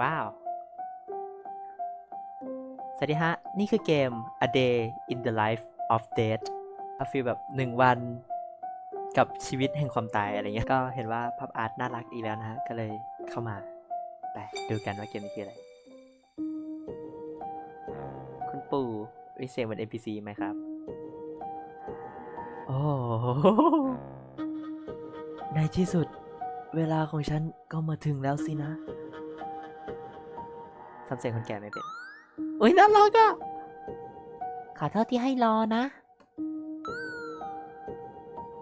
ว้าว สวัสดีฮะ นี่คือเกม A Day in the Life of Death ก็ฟีลแบบหนึ่งวันกับชีวิตแห่งความตายอะไรเงี้ย ก็เห็นว่าพับอาร์ตน่ารักอีกแล้วนะฮะ ก็เลยเข้ามา ไปดูกันว่าเกมนี้คืออะไร คุณปู่วิเศษเหมือน NPC ไหมครับ โอ้ในที่สุดเวลาของฉันก็มาถึงแล้วสินะ ทำเสียงคนแก่ไม่เป็นอุ้ยน่ารักอะขอโทษที่ให้รอนะ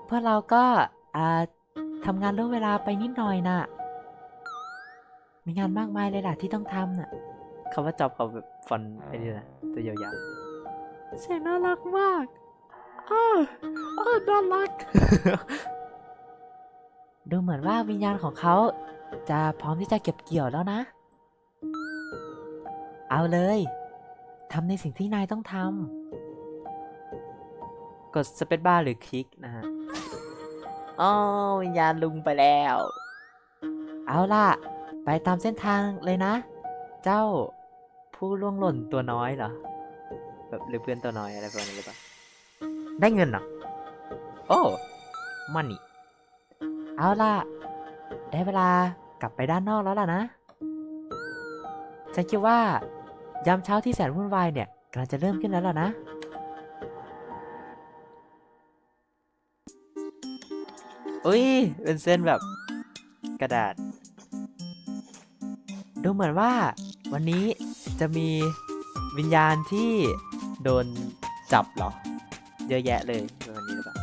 พวกเราก็อ่าทำงานล่วงเวลาไปนิดหน่อยน่ะ มีงานมากมายเลยล่ะที่ต้องทำน่ะคำว่าจอบเขาแบบฟอนต์ไอ้นี่นะตัวยาวๆเสียงน่ารักมากอ้าวอ้าวน่ารัก ดูเหมือนว่าวิญญาณของเขาจะพร้อมที่จะเก็บเกี่ยวแล้วนะ เอาเลยทำในสิ่งที่นายต้องทำ กดสเปซบาร์หรือคลิกนะฮะอ๋อวิญญาณลุงไปแล้ว เอาล่ะ ไปตามเส้นทางเลยนะ เจ้าผู้ล่วงหล่นตัวน้อยเหรอ แบบหรือเพื่อนตัวน้อยอะไรประมาณนี้หรือเปล่า ได้เงินเหรอ โอ้มันนี่ เอาล่ะ ได้เวลากลับไปด้านนอกแล้วล่ะนะ ฉันคิดว่า ยามเช้าที่แสนวุ่นวายเนี่ยกำลังจะเริ่มขึ้นแล้วล่ะนะ อุ้ย เป็นเส้นแบบกระดาษ ดูเหมือนว่าวันนี้จะมีวิญญาณที่โดนจับเหรอ เยอะแยะเลยวันนี้หรือเปล่า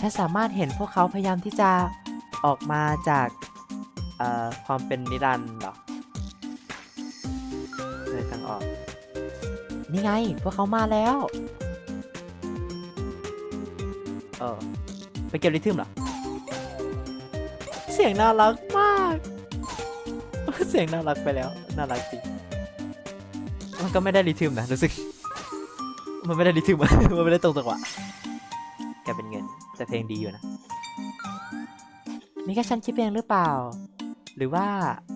ฉันสามารถเห็นพวกเขาพยายามที่จะออกมาจากความเป็นนิรันดร์เหรอ นี่ไง พวกเขามาแล้ว เออ ไปเก็บริทึมเหรอ เสียงน่ารักมาก เสียงน่ารักไปแล้ว น่ารักจริง มันก็ไม่ได้ริทึมนะรู้สึก มันไม่ได้ริทึมมันไม่ได้ตรงจังหวะแกเป็นเงิน แต่เพลงดีอยู่นะ นี่แค่ฉันคิดเองหรือเปล่า หรือว่า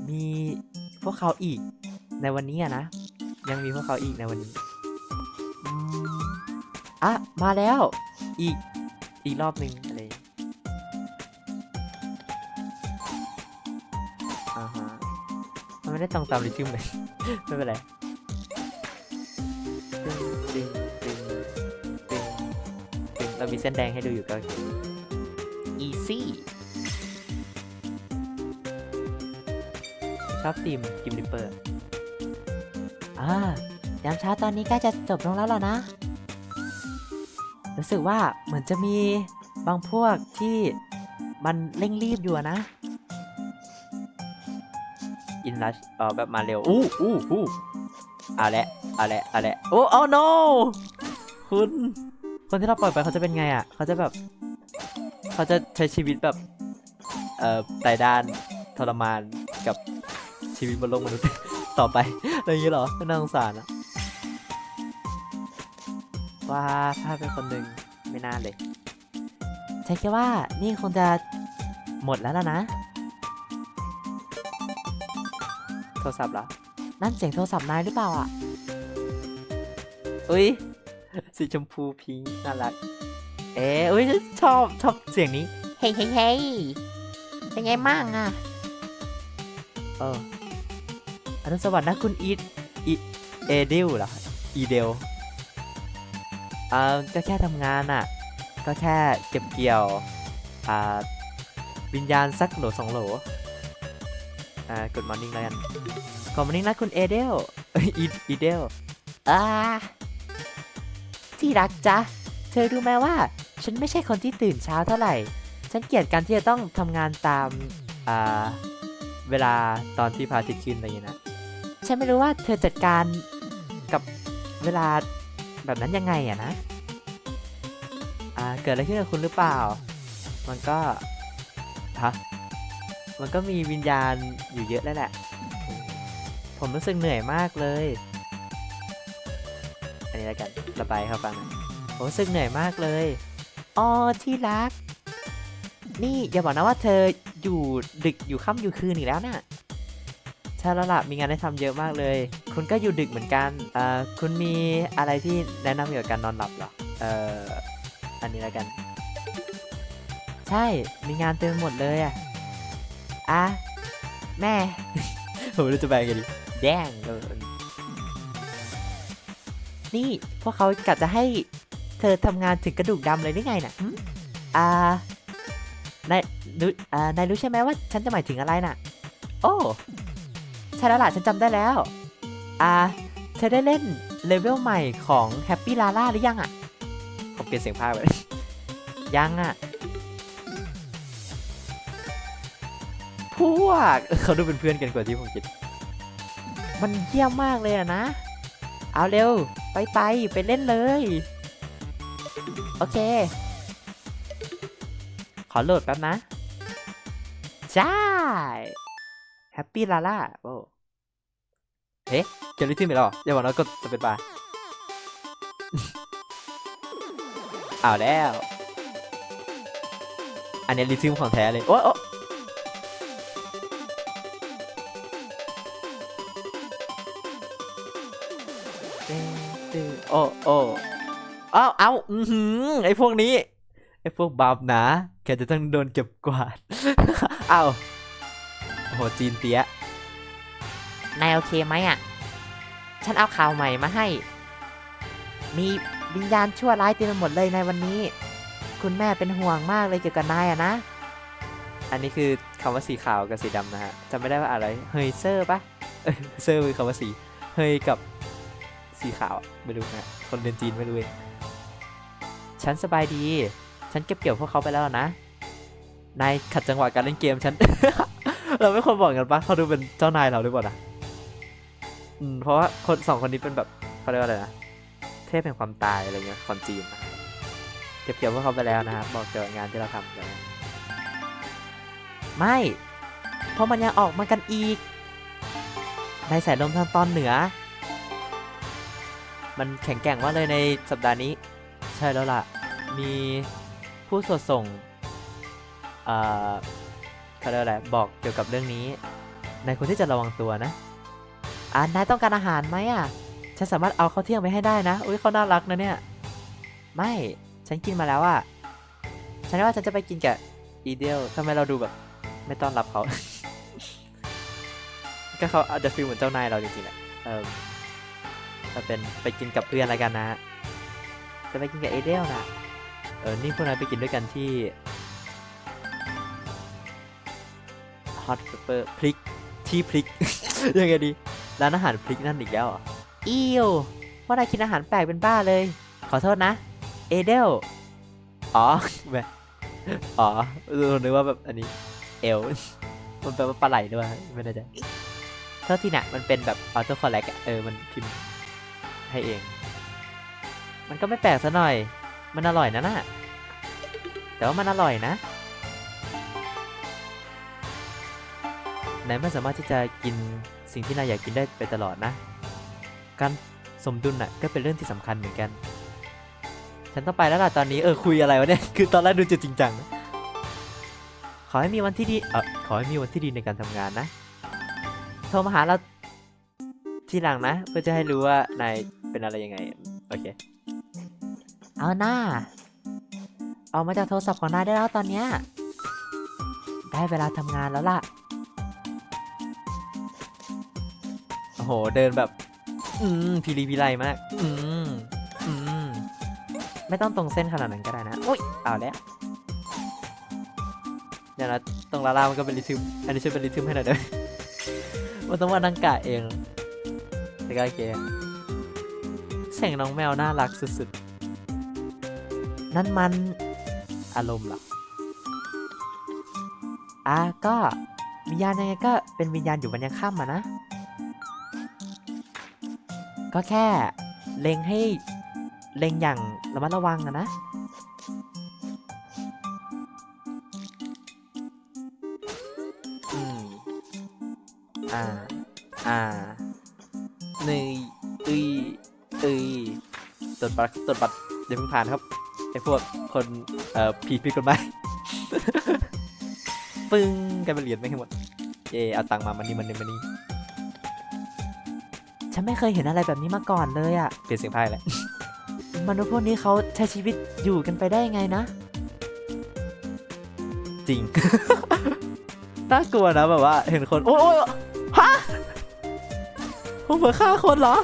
มีพวกเขาอีกในวันนี้อะนะ ยังมีพวกเขาอีกในวันนี้อืมอะ มาแล้ว อีก อีกรอบหนึ่งอะไรอ่าฮะมันไม่ได้ตรงตามริทึมเลย ไม่เป็นไรตึงตึงตึงตึงตึงเรามีเส้นแดงให้ดูอยู่ก็ easy ชอบทีมกิมริปเปอร์ อ่ายามเช้าตอนนี้ใกล้จะจบลงแล้วล่ะนะ รู้สึกว่าเหมือนจะมีบางพวกที่มันเร่งรีบอยู่อะนะ อินลัชเออแบบมาเร็ว อู้อู้อู้เอาละเอาละเอาละโอ้โอ้ no คุณ คนที่เราปล่อยไปเขาจะเป็นไงอะ เขาจะแบบ เขาจะใช้ชีวิตแบบ เอ่อไต่ด้านทรมานกับชีวิตบนโลกมนุษย์ ต่อไปอะไรอย่างนี้เหรอน่าสงสารอะว่าถ้าเป็นคนหนึ่งไม่น่าเลยฉันคิดว่านี่คงจะหมดแล้วล่ะนะ โทรศัพท์เหรอ นั่นเสียงโทรศัพท์นายหรือเปล่าอะ อุ้ยสีชมพูพิงค์น่ารัก เอ๊ะอุ้ยชอบชอบเสียงนี้ เฮ้ยเฮ้ยเฮ้ยเป็นไงบ้างอะ เออ อรุสวัสดิ์นะคุณอีดอีเอเดลเหรออีเดลอ่าก็แค่ทำงานอะ ก็แค่เก็บเกี่ยวอ่าวิญญาณสักโหลสองโหลอ่ากดมอร์นิ่งแล้วกันกดมอร์นิ่งนะคุณเอเดลอีอีเดลอ่าที่รักจ๊ะเธอรู้ไหมว่า ฉันไม่ใช่คนที่ตื่นเช้าเท่าไหร่ ฉันเกลียดการที่จะต้องทำงานตามอ่าเวลาตอนที่พระอาทิตย์ขึ้นอะไรอย่างนี้นะ ฉันไม่รู้ว่าเธอจัดการกับเวลาแบบนั้นยังไงอะนะ อ่า เกิดอะไรขึ้นกับคุณหรือเปล่า มันก็ ฮะ มันก็มีวิญญาณอยู่เยอะแล้วแหละ ผมรู้สึกเหนื่อยมากเลย อันนี้แล้วกันระบายให้เขาฟังผมรู้สึกเหนื่อยมากเลย อ๋อ ที่รัก นี่อย่าบอกนะว่าเธออยู่ดึกอยู่ค่ำอยู่คืนอีกแล้วน่ะ ช่แล้วล่ะมีงานให้ทำเยอะมากเลย คุณก็อยู่ดึกเหมือนกันเอ่อคุณมีอะไรที่แนะนำเกี่ยวกับการนอนหลับเหรอเอ่ออันนี้แล้วกัน ใช่มีงานเต็มหมดเลยอะอะแม่ ผมรู้จะแปลกันดีแดงเลยนี่พวกเขากะจะให้เธอทำงานถึงกระดูกดำเลยได้ไงน่ะอ่านายรู้อ่านายรู้ใช่ไหมว่าฉันจะหมายถึงอะไรน่ะ โอ้ ใช่แล้วล่ะฉันจำได้แล้ว อ่าเธอได้เล่นเลเวลใหม่ของ Happy Lala หรือยังอะ ผมเปลี่ยนเสียงภาคไปยังอะ พวกเขาดูเป็นเพื่อนกันกว่าที่ผมคิด มันเยี่ยมมากเลยอะนะ เอาเร็ว ไปไปไปเล่นเลย โอเค ขอโหลดแป๊บนะ ใช่ แฮปปี้ลาล่าโอ้เฮ้เจอริทึมอีกแล้วเหรออย่าบอกนะก็จะเป็นบาร์เอาแล้ว อันนี้ริทึมของแท้เลย โอ้โอ้ตึ้งตึ้งโอ้โอ้เอาเอาอือหือไอพวกนี้ ไอพวกบาปหนาแกจะต้องโดนเก็บกวาด เอา โอ้โหจีนเตี้ย นายโอเคไหมอะ ฉันเอาข่าวใหม่มาให้ มีวิญญาณชั่วร้ายเต็มไปหมดเลยในวันนี้ คุณแม่เป็นห่วงมากเลยเกี่ยวกับนายอะนะ อันนี้คือคำว่าสีขาวกับสีดำนะฮะจำไม่ได้ว่าอะไร เฮยเซอร์ปะเออเซอร์คือคำว่าสี เฮยกับสีขาวอะไม่รู้นะคนเรียนจีนไม่รู้เองฉันสบายดี ฉันเก็บเกี่ยวพวกเขาไปแล้วนะ นายขัดจังหวะการเล่นเกมฉัน เราไม่ควรบอกกันปะเขาดูเป็นเจ้านายเราหรือเปล่านะอืมเพราะว่าคนสองคนนี้เป็นแบบเขาเรียกว่าอะไรนะเทพแห่งความตายอะไรเงี้ยคนจีนนะเก็บเกี่ยวพวกเขาไปแล้วนะครับบอกเกี่ยวกับงานที่เราทำไปแล้ไม่เพราะมันยังออกมากันอีก ในสายลมทางตอนเหนือ มันแข็งแกร่งมากเลยในสัปดาห์นี้ ใช่แล้วล่ะ มีผู้สวดส่ง เขาเรียกอะไรบอกเกี่ยวกับเรื่องนี้ในคนที่จะระวังตัวนะอ่านายต้องการอาหารไหมอะ ฉันสามารถเอาข้าวเที่ยงไปให้ได้นะ อุ้ยเขาน่ารักนะเนี่ย ไม่ ฉันกินมาแล้วอะ ฉันว่าฉันจะไปกินกับอีเดลทำไมเราดูแบบ ไม่ต้อนรับเขา ก็เขาอาจจะฟีลเหมือนเจ้านายเราจริงๆแหละ เออจะเป็นไปกินกับเพื่อนอะไรกันนะ จะไปกินกับเอเดลนะเออ นี่พวกนายไปกินด้วยกันที่ Hot Pepper พริกที่พริก ยังไงดีร้านอาหารพริกนั่นอีกแล้วเหรออิวว่านายกินอาหารแปลกเป็นบ้าเลย ขอโทษนะ เอเดล อ๋อแม่อ๋อเออนึกว่าแบบอันนี้ เอล มันแปลว่าปลาไหลด้วยไม่ได้ใจโทษทีนะมันเป็นแบบออโต้คอลเลกเออ มันพิมพ์ให้เอง มันก็ไม่แปลกซะหน่อย มันอร่อยนะน่ะ แต่ว่ามันอร่อยนะ นายไม่สามารถที่จะกินสิ่งที่นายอยากกินได้ไปตลอดนะ การสมดุลน่ะก็เป็นเรื่องที่สำคัญเหมือนกัน ฉันต้องไปแล้วล่ะตอนนี้เออคุยอะไรวะเนี่ย คือตอนแรกดูจะจริงจัง ขอให้มีวันที่ดีเออขอให้มีวันที่ดีในการทำงานนะ โทรมาหาเราทีหลังนะ เพื่อจะให้รู้ว่านายเป็นอะไรยังไง โอเค เอาหน้าออกมาจากโทรศัพท์ของนายได้แล้วตอนเนี้ยได้เวลาทำงานแล้วล่ะ โห เดินแบบ อืมพีรีพีไรมาก อืมอืมไม่ต้องตรงเส้นขนาดนั้นก็ได้นะอุ้ยเอาแล้วเดี๋ยวนะตรงลาลามันก็เป็นริทึมอันนี้ช่วยเป็นริทึมให้หน่อยได้ไหมมันต้องมานั่งกะเองแต่ก็โอเคเสียงน้องแมวน่ารักสุดๆ นั่นมันอารมณ์หรออะก็วิญญาณยังไงก็เป็นวิญญาณอยู่วันยังค่ำอะนะ ก็แค่เล็งให้เล็งอย่างระมัดระวังอะนะอืมอ่า อ่าหนึ่งอึยอึยตรวจบัตรตรวจบัตรเดี๋ยวเพิ่งผ่านครับไอ้พวกคนเอ่อผิดผิดกฎหมายปึ้งกลายเป็นเหรียญไม่ให้หมดเย่เอาตังค์มามันนี่มันนี่มันนี่ ฉันไม่เคยเห็นอะไรแบบนี้มาก่อนเลยอะเปลี่ยนเสียงพายเลยมนุษย์พวกนี้เขาใช้ชีวิตอยู่กันไปได้ยังไงนะ จริง น่ากลัวนะแบบว่า เห็นคน โอ้ยโอ้ยฮะผมเผื่อฆ่าคนเหรอ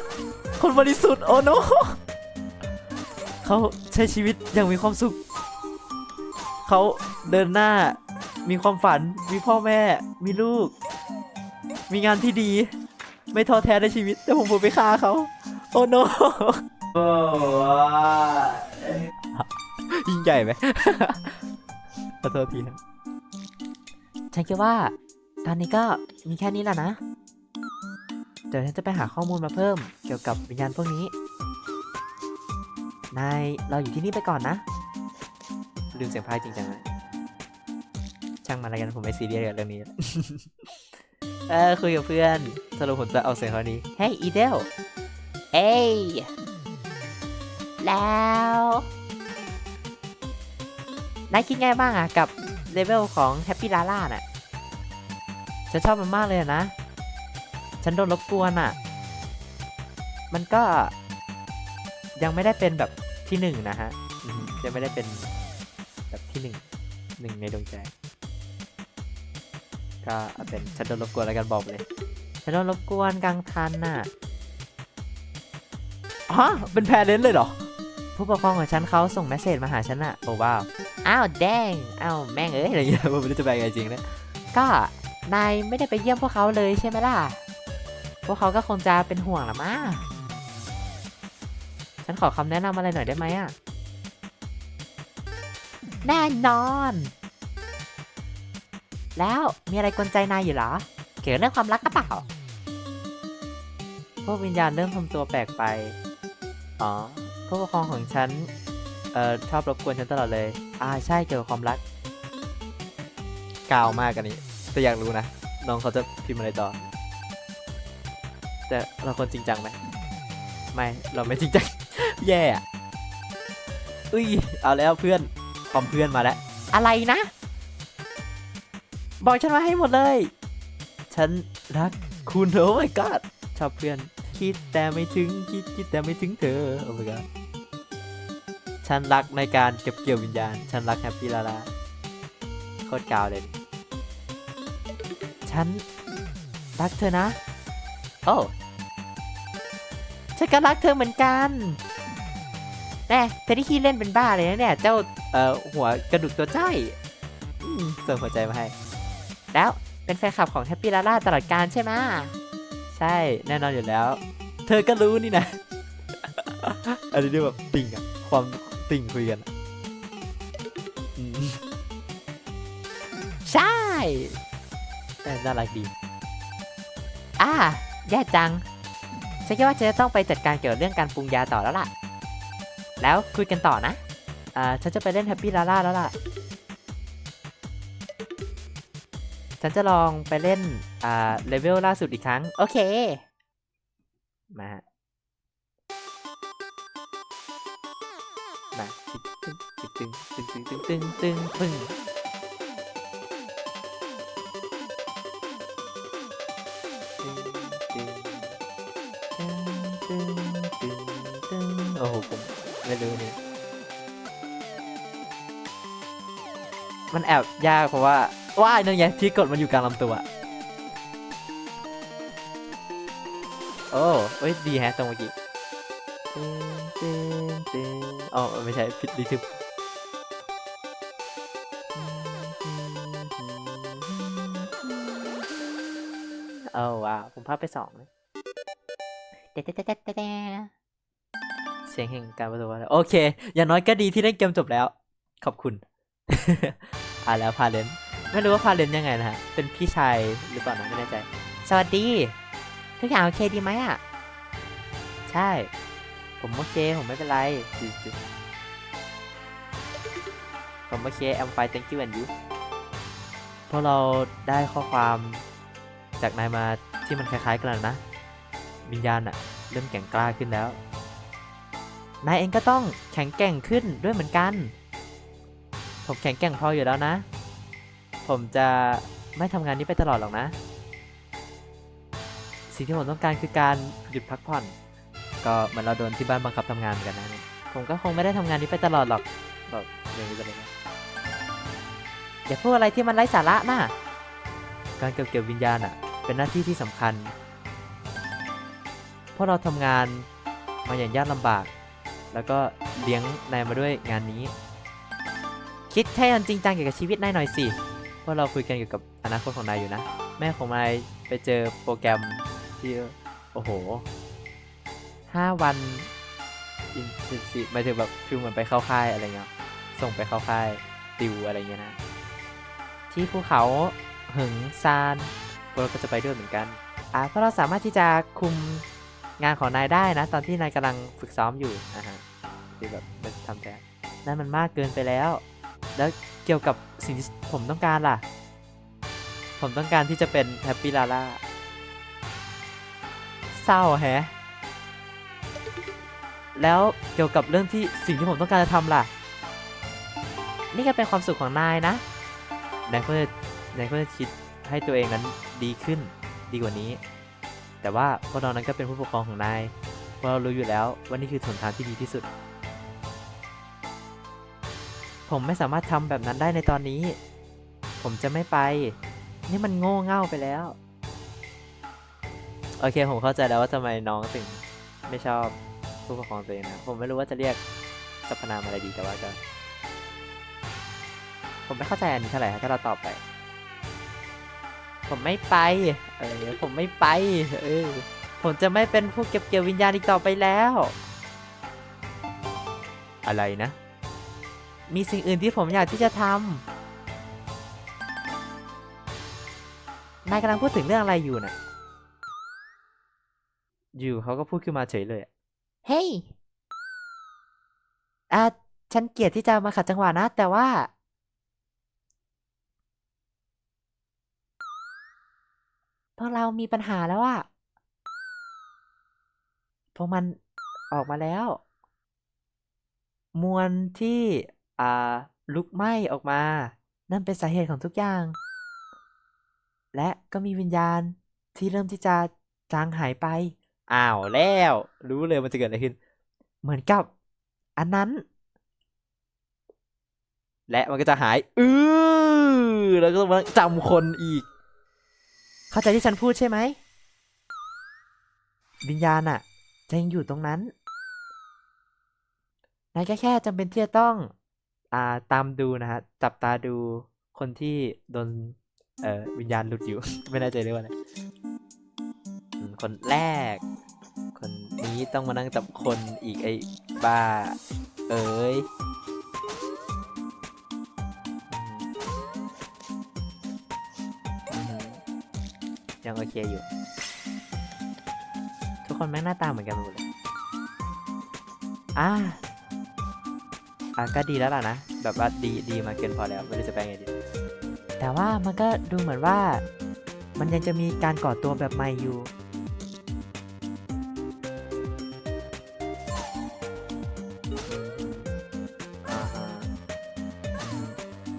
คนบริสุทธิ์โอ้โนเขาใช้ชีวิตอย่างมีความสุข เขาเดินหน้า มีความฝัน มีพ่อแม่ มีลูก มีงานที่ดี ไม่ท้อแท้ในชีวิต แต่ผมเผื่อไปฆ่าเขา โอ้โนโอ้ยิ่งใหญ่ไหมขอโทษทีครับฉันคิดว่า ตอนนี้ก็มีแค่นี้แหละนะ เดี๋ยวฉันจะไปหาข้อมูลมาเพิ่ม เกี่ยวกับวิญญาณพวกนี้ นายเราอยู่ที่นี่ไปก่อนนะ ลืมเสียงพายจริงจังเลยช่างมันอะไรกันผมไม่ซีเรียสกับเรื่องนี้ เออคุยกับเพื่อนสรุปผมจะเอาเสียงเขานี้เฮ้ยอีเดลเอ้ยแล้วนายคิดไงบ้างอะกับเลเวลของ Happy Lala น่ะ ฉันชอบมันมากเลยนะ ฉันโดนรบกวนอะมันก็ยังไม่ได้เป็นแบบที่หนึ่งนะฮะอืมยังไม่ได้เป็นแบบที่หนึ่งหนึ่งในดวงใจ ก็เอาเป็นฉันโดนรบกวนแล้วกันบอกเลยฉันโดนรบกวนกลางทันน่ะฮะเป็นแพรเลนเลยเหรอ ผู้ปกครองของฉันเขาส่งเมสเซจมาหาฉันอะโอ้ว้าว อ้าวแดง อ้าวแม่งเอ้ยอะไรเงี้ยผมไม่รู้จะแปลไงจริงนะ ก็นายไม่ได้ไปเยี่ยมพวกเขาเลยใช่ไหมล่ะ พวกเขาก็คงจะเป็นห่วงละมั้งฉันขอคำแนะนำอะไรหน่อยได้ไหมอะแน่นอน แล้วมีอะไรกวนใจนายอยู่เหรอ เกี่ยวกับเรื่องความรักกระเปล่าพวกวิญญาณเริ่มทำตัวแปลกไป อ๋อผู้ปกครองของฉัน เอ่อ ชอบรบกวนฉันตลอดเลย อ่า ใช่เกี่ยวกับความรัก กาวมากอันนี้ แต่อยากรู้นะ น้องเขาจะพิมพ์อะไรต่อ แต่เราคนจริงจังไหม ไม่ เราไม่จริงจัง แย่อะอุ้ย เอาแล้วเพื่อนความเพื่อนมาแล้ว อะไรนะ บอกฉันมาให้หมดเลย ฉันรักคุณโอ้ my god ชอบเพื่อน คิดแต่ไม่ถึงคิดคิดแต่ไม่ถึงเธอโอ้ my god ฉันรักในการเก็บเกี่ยววิญญาณ ฉันรักแฮปปี้ลาลาโคตรกาวเลย ฉันรักเธอนะ โอ้ฉันก็รักเธอเหมือนกันแน่เธอที่ขี้เล่นเป็นบ้าเลยนะเนี่ย เจ้าเอ่อหัวกระดูกตัวจ้อยอืมส่งหัวใจมาให้ แล้วเป็นแฟนคลับของแฮปปี้ลาล่าตลอดการใช่ไหมใช่แน่นอนอยู่แล้ว เธอก็รู้นี่นะ อันนี้เรียกแบบติ่งอะความติ่งคุยกันอะอืมใช่แต่น่ารักดีอ่าแย่จังฉันคิดว่าฉันจะต้องไปจัดการเกี่ยวกับเรื่องการปรุงยาต่อแล้วล่ะ แล้วคุยกันต่อนะ อ่า ฉันจะไปเล่นแฮปปี้ลาล่าแล้วล่ะ ฉันจะลองไปเล่นอ่าเลเวลล่าสุดอีกครั้ง โอเค มาฮะมาตึงตึงตึงตึงตึงตึงตึงตึงตึงตึงตึงตึงโอ้โหผมไม่รู้นี่มันแอบยากเพราะว่า ว่ายนั่นไงที่กดมันอยู่กลางลำตัวโอ้เอ้ยดีแฮะตรงเมื่อกี้ตึงตึงตึงอ๋อไม่ใช่ผิดรีทึบเออว้าวผมพลาดไปสองเลยเดเดเดเดเดเดเสียงแห่งการประตูวัดโอเค อย่างน้อยก็ดีที่เล่นเกมจบแล้ว ขอบคุณ อ่าแล้วพาเลน ไม่รู้ว่าพาเลนยังไงนะฮะ เป็นพี่ชายหรือเปล่านะไม่แน่ใจ สวัสดี ทุกอย่างโอเคดีไหมอะ ใช่ ผมโอเค ผมไม่เป็นไรจุดๆผมโอเค I'm fine thank you and you พวกเราได้ข้อความจากนายมาที่มันคล้ายๆกันแล้วนะ วิญญาณอะเริ่มแกร่งกล้าขึ้นแล้ว นายเองก็ต้องแข็งแกร่งขึ้นด้วยเหมือนกัน ผมแข็งแกร่งพออยู่แล้วนะ ผมจะไม่ทำงานนี้ไปตลอดหรอกนะ สิ่งที่ผมต้องการคือการหยุดพักผ่อน ก็เหมือนเราโดนที่บ้านบังคับทำงานเหมือนกันนะเนี่ยผมก็คงไม่ได้ทำงานนี้ไปตลอดหรอกแบบอย่างนี้ไปเลยนะอย่าพูดอะไรที่มันไร้สาระนะการเก็บเกี่ยววิญญาณอะ เป็นหน้าที่ที่สำคัญเพราะเราทำงานมาอย่างยากลำบาก แล้วก็เลี้ยงนายมาด้วยงานนี้ คิดให้มันจริงจังเกี่ยวกับชีวิตนายหน่อยสิ พราะเราคุยกันเกี่ยวกับอนาคตของนายอยู่นะ แม่ของนายไปเจอโปรแกรมที่โอ้โหห้าวันอินเทนซีหมายถึงแบบฟิลเหมือนไปเข้าค่ายอะไรเงี้ยส่งไปเข้าค่ายติวอะไรเงี้ยนะ ที่ภูเขาหึงซานพวกเราก็จะไปด้วยเหมือนกันอ่าเพราะเราสามารถที่จะคุมงานของนายได้นะ ตอนที่นายกำลังฝึกซ้อมอยู่นะฮะที่แบบไม่ทำแท้นั่นมันมากเกินไปแล้ว แล้ว เกี่ยวกับสิ่งที่ผมต้องการล่ะ ผมต้องการที่จะเป็นแฮปปี้ลาล่าเศร้าแฮะ แล้วเกี่ยวกับเรื่องที่สิ่งที่ผมต้องการจะทำล่ะ นี่ก็เป็นความสุขของนายนะนายก็จะนายก็จะคิดให้ตัวเองนั้นดีขึ้นดีกว่านี้ แต่ว่าพวกเรานั้นก็เป็นผู้ปกครองของนายพวกเรารู้อยู่แล้วว่านี่คือหนทางที่ดีที่สุด ผมไม่สามารถทำแบบนั้นได้ในตอนนี้ ผมจะไม่ไป นี่มันโง่เง่าไปแล้ว โอเค ผมเข้าใจแล้วว่าทำไมน้องถึงไม่ชอบผู้ปกครองตัวเองนะ ผมไม่รู้ว่าจะเรียกสรรพนามอะไรดีแต่ว่าก็ ผมไม่เข้าใจอันนี้เท่าไหร่ถ้าเราตอบไป ผมไม่ไป เออ ผมไม่ไป เออ ผมจะไม่เป็นผู้เก็บเกี่ยววิญญาณอีกต่อไปแล้ว อะไรนะ มีสิ่งอื่นที่ผมอยากที่จะทำนายกำลังพูดถึงเรื่องอะไรอยู่น่ะ อยู่เขาก็พูดขึ้นมาเฉยเลยเฮ้ยอะฉันเกลียดที่จะมาขัดจังหวะนะ แต่ว่า พวกเรามีปัญหาแล้วอะพวกมันออกมาแล้ว มวลที่ อ่า ลุกไหม้ออกมา นั่นเป็นสาเหตุของทุกอย่าง และก็มีวิญญาณที่เริ่มที่จะจางหายไป อ้าวแล้ว รู้เลยมันจะเกิดอะไรขึ้น เหมือนกับ อันนั้น และมันก็จะหาย อือแล้วก็ต้องมาจำคนอีก เข้าใจที่ฉันพูดใช่ไหม วิญญาณอะจะยังอยู่ตรงนั้นนายก็แค่จำเป็นที่จะต้อง อ่าตามดูนะฮะ จับตาดูคนที่โดนเอ่อวิญญาณหลุดอยู่ ไม่แน่ใจเรียกว่าอะไรอืมคนแรก คนนี้ต้องมานั่งจับคนอีกไอ้บ้า เอ้ยอืมยังโอเคอยู่ ทุกคนแม่งหน้าตาเหมือนกันหมดเลยอ่า อะก็ดีแล้วล่ะนะ แบบว่าดีดีมาเกินพอแล้วไม่รู้จะแปลไงดี แต่ว่ามันก็ดูเหมือนว่า มันยังจะมีการก่อตัวแบบใหม่อยู่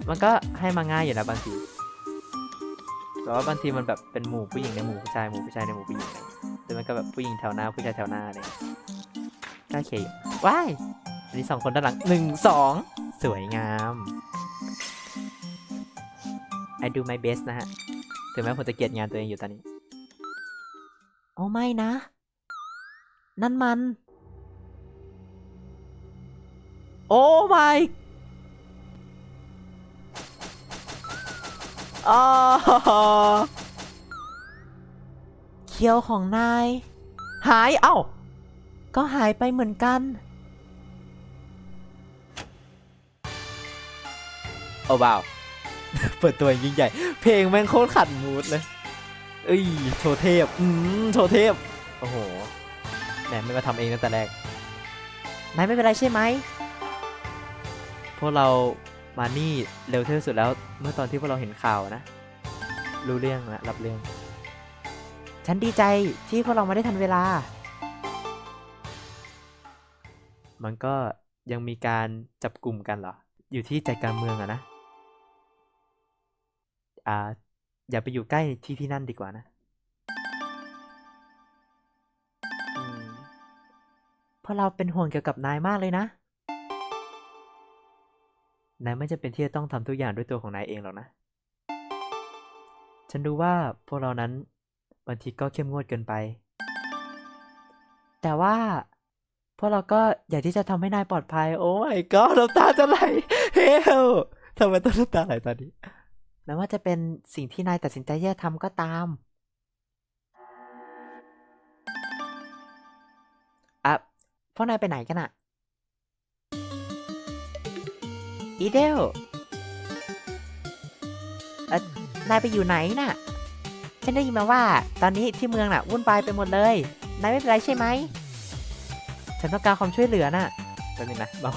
มันก็ให้มาง่ายอยู่นะบางที แต่ว่าบางทีมันแบบเป็นหมู่ผู้หญิงในหมู่ผู้ชายหมู่ผู้ชายในหมู่ผู้หญิงอะไรอย่างเงี้ยหรือมันก็แบบผู้หญิงแถวหน้าผู้ชายแถวหน้าเงี้ยก็โอเคอยู่ว้าย นนี้สองคนด้านหลังหนึ่งสองสวยงาม I do my best นะฮะ ถึงแม้ผมจะเกลียดงานตัวเองอยู่ตอนนี้ โอ้ไม่นะ นั่นมัน โอ้ my อ๋อเคียวของนาย หาย เอ้า ก็หายไปเหมือนกัน โอ้ว้าว เปิดตัวยิ่งใหญ่ เพลงแม่งโคตรขัดมูดเลย เอ้ยโชว์เทพ อืมโชว์เทพ โอ้โหแหมไม่มาทำเองตั้งแต่แรกนายไม่เป็นไรใช่ไหม พวกเรามานี่เร็วที่สุดแล้ว เมื่อตอนที่พวกเราเห็นข่าวนะ รู้เรื่องนะรับเรื่อง ฉันดีใจที่พวกเรามาได้ทันเวลา มันก็ยังมีการจับกลุ่มกันเหรอ อยู่ที่ใจกลางเมืองอะนะ อ่า อย่าไปอยู่ใกล้ที่ที่นั่นดีกว่านะเพราะเราเป็นห่วงเกี่ยวกับนายมากเลยนะ นายไม่จำเป็นที่จะต้องทำทุกอย่างด้วยตัวของนายเองหรอกนะ ฉันรู้ว่าพวกเรานั้นบางทีก็เข้มงวดเกินไป แต่ว่าพวกเราก็อยากที่จะทำให้นายปลอดภัย โอ้ my god น้ำตาจะไหล เฮลทำไมต้องน้ำตาไหลตอนนี้ แม้ว่าจะเป็นสิ่งที่นายตัดสินใจที่ทำก็ตาม อะพวกนายไปไหนกันอะอีเดลเอ่อนายไปอยู่ไหนน่ะ ฉันได้ยินมาว่า ตอนนี้ที่เมืองน่ะวุ่นวายไปหมดเลย นายไม่เป็นไรใช่ไหม ฉันต้องการความช่วยเหลือน่ะแป๊บนึงนะเมา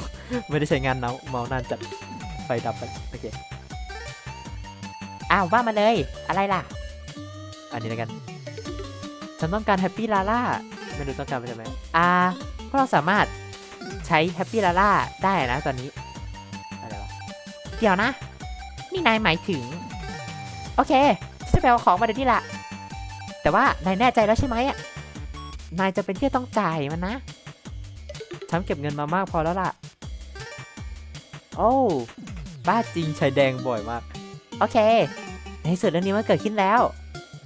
ไม่ได้ใช้งานเมาเมานานจัดไฟดับไป โอเค อ้าวว่ามาเลย อะไรล่ะ อันนี้แล้วกัน ฉันต้องการแฮปปี้ลาล่าไม่รู้ต้องการไปทำไมอ่าพวกเราสามารถใช้แฮปปี้ลาล่าได้นะตอนนี้อะไรวะเดี๋ยวนะ นี่นายหมายถึง โอเคฉันจะไปเอาของมาเดี๋ยวนี้ละแต่ว่านายแน่ใจแล้วใช่ไหมอะนายจะเป็นที่ต้องจ่ายมันนะฉันเก็บเงินมามากพอแล้วล่ะ โอ้ บ้าจริงชายแดงบ่อยมาก โอเค ในที่สุดเรื่องนี้มันเกิดขึ้นแล้ว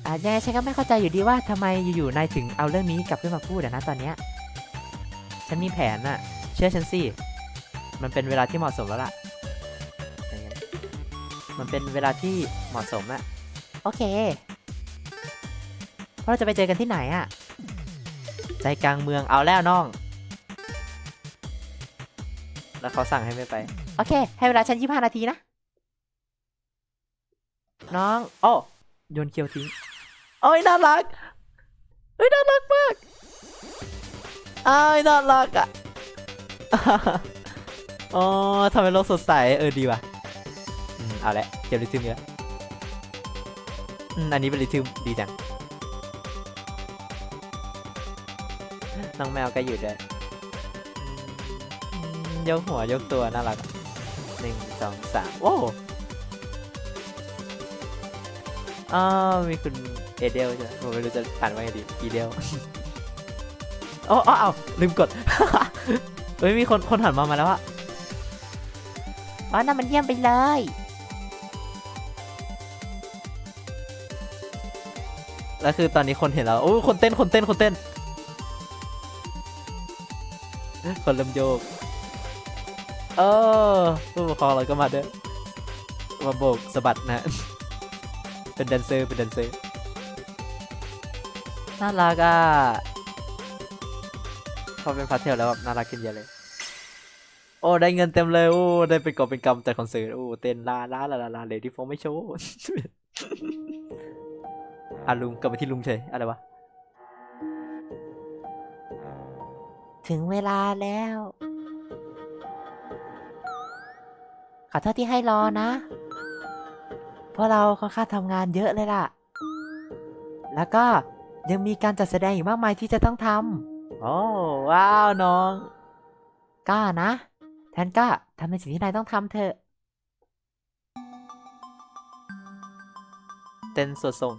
อ่ายังไงฉันก็ไม่เข้าใจอยู่ดีว่าทำไมอยู่ๆนายถึงเอาเรื่องนี้กลับขึ้นมาพูดอะนะตอนเนี้ยฉันมีแผนน่ะเชื่อฉันสิมันเป็นเวลาที่เหมาะสมแล้วล่ะอย่างเงี้ยมันเป็นเวลาที่เหมาะสมอะโอเคพวกเราจะไปเจอกันที่ไหนอะใจกลางเมืองเอาแล้วน้อง แล้วเขาสั่งให้ไม่ไป โอเค ให้เวลาฉัน25นาทีนะ น้องอ้โยนเคียวทิ้งโอ้ยน่ารักเอ้ยน่ารักมากอ้ายน่ารักอะอ๋อทำให้โลกสดใสเออดีว่ะอืมเอาละเก็บลิทึมเยอะอืมอันนี้เป็นลิทึมดีจังน้องแมวก็อยู่ด้วยยกหัวยกตัวน่ารักหนึ่งสองสามโอ้ อ้าวมีคุณเอเดลใช่ไหมผมไม่รู้จะอ่านว่าไงดีอีเดลโอ้อ้าลืมกด เฮ้ยมีคนคนหันมามาแล้วอะอ๋อนั่นมันเยี่ยมไปเลย แล้วคือตอนนี้คนเห็นแล้วโอ้คนเต้นคนเต้นคนเต้น คนเริ่มโยก เออผู้ปกครองเราก็มาด้วยมาโบกสะบัดนะ เป็นแดนเซอร์ เป็นแดนเซอร์ น่ารักอะพอเป็นพาร์ทเทลแล้วแบบน่ารักขึ้นเยอะเลย โอ้ ได้เงินเต็มเลย โอ้ ได้เป็นกอบเป็นกำจากคอนเสิร์ต โอ้ เต้นลาลาลาลาลาเลยที่โฟไม่โชว์อะลุงกลับไปที่ลุงเฉยอะไรวะ ถึงเวลาแล้ว ขอโทษที่ให้รอนะ เพราะเราค่อนข้างทำงานเยอะเลยล่ะ แล้วก็ยังมีการจัดแสดงอีกมากมายที่จะต้องทำโอ้ว้าวน้องำก็นะ แทนก็ทำในสิ่งที่นายต้องทำเถอะ เต้นสวดส่ง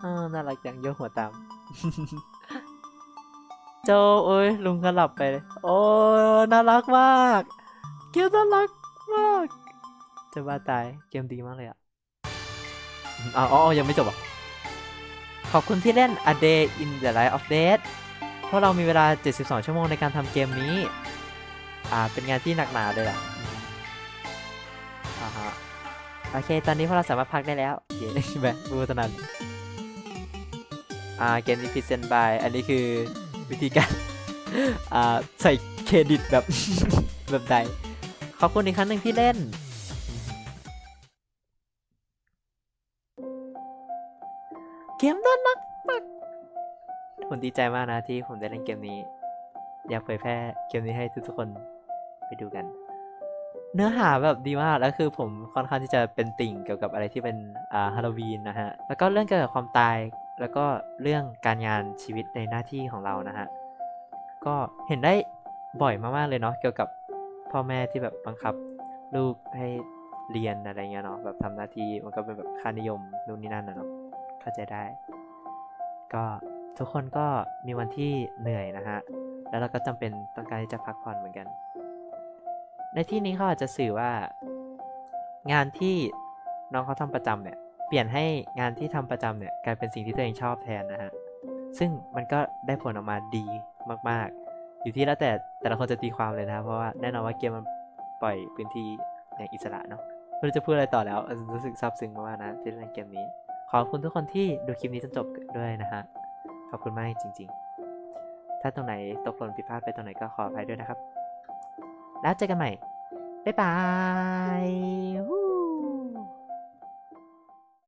เออน่ารักจังโยกหัวตาม โจโอ้ยลุงก็หลับไปเลย โอ้ น่ารักมาก เกมน่ารัก มากจะบ้าตายเกมดีมากเลยอะอ๋ออยังไม่จบอะ ขอบคุณที่เล่น A Day in the Life of Death เพราะเรามีเวลา 72 ชั่วโมงในการทำเกมนี้ อ่า เป็นงานที่หนักหนาเลยล่ะอ่าฮะ โอเค ตอนนี้พวกเราสามารถพักได้แล้ว เย้แบบบูตนันอ่า เกมนี้พิเศษบาย อันนี้คือวิธีการ อ่า ใส่เครดิตแบบ แบบใด อบคุณอีกครั้งหนึ่งที่เล่น เกมน่ารักมากผมดีใจมากนะที่ผมได้เล่นเกมนี้ อยากเผยแพร่เกมนี้ให้ทุกๆคนไปดูกัน เนื้อหาแบบดีมากแล้วคือผมค่อนข้างที่จะเป็นติ่งเกี่ยวกับอะไรที่เป็นอ่าฮาโลวีนนะฮะ แล้วก็เรื่องเกี่ยวกับความตาย แล้วก็เรื่องการงานชีวิตในหน้าที่ของเรานะฮะ ก็เห็นได้บ่อยมากๆเลยเนาะเกี่ยวกับ พ่อแม่ที่แบบบังคับลูกให้เรียนอะไรเงี้ยเนาะแบบทำหน้าที่มันก็เป็นแบบค่านิยมนู่นนี่นั่นนะเนาะเข้าใจได้ ก็ทุกคนก็มีวันที่เหนื่อยนะฮะแล้วเราก็จำเป็นต้องการที่จะพักผ่อนเหมือนกัน ในที่นี้เขาอาจจะสื่อว่า งานที่น้องเขาทำประจำเนี่ย เปลี่ยนให้งานที่ทำประจำเนี่ยกลายเป็นสิ่งที่ตัวเองชอบแทนนะฮะซึ่งมันก็ได้ผลออกมาดีมากๆ อยู่ที่แล้วแต่แต่ละคนจะตีความเลยนะครับเพราะว่าแน่นอนว่าเกมมันปล่อยพื้นที่อย่างอิสระเนาะไม่รู้จะพูดอะไรต่อแล้วรู้สึกซาบซึ้งมากนะที่เล่นเกมนี้ ขอบคุณทุกคนที่ดูคลิปนี้จนจบด้วยนะฮะขอบคุณมากจริง ๆ ถ้าตรงไหนตกหล่นผิดพลาดไปตรงไหนก็ขออภัยด้วยนะครับ แล้วเจอกันใหม่ บ๊ายบาย